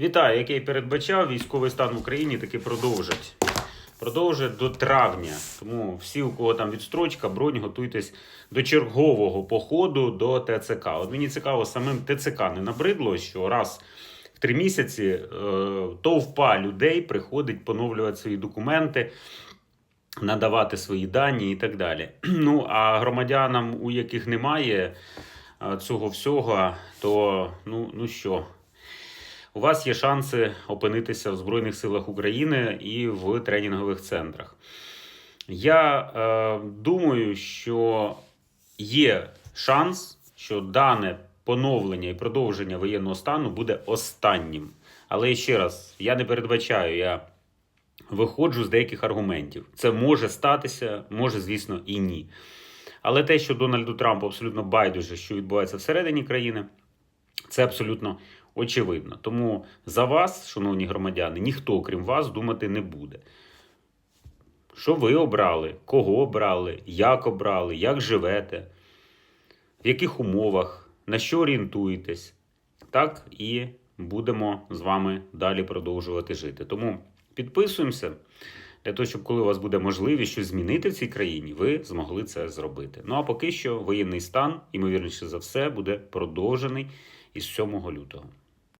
Вітаю, як я і передбачав, військовий стан в Україні таки продовжить. Продовжить до травня. Тому всі, у кого там відстрочка, бронь, готуйтесь до чергового походу до ТЦК. От мені цікаво, самим ТЦК не набридло, що раз в три місяці е, товпа людей приходить поновлювати свої документи, надавати свої дані і так далі. Ну а громадянам, у яких немає е, цього всього, то ну, ну що, у вас є шанси опинитися в Збройних силах України і в тренінгових центрах. Я е, думаю, що є шанс, що дане поновлення і продовження воєнного стану буде останнім. Але ще раз, я не передбачаю, я виходжу з деяких аргументів. Це може статися, може, звісно, і ні. Але те, що Дональду Трампу абсолютно байдуже, що відбувається всередині країни, це абсолютно очевидно. Тому за вас, шановні громадяни, ніхто, крім вас, думати не буде. Що ви обрали, кого обрали, як обрали, як живете, в яких умовах, на що орієнтуєтесь, так і будемо з вами далі продовжувати жити. Тому підписуємося для того, щоб коли у вас буде можливість щось змінити в цій країні, ви змогли це зробити. Ну а поки що воєнний стан, ймовірніше за все, буде продовжений із 7 лютого.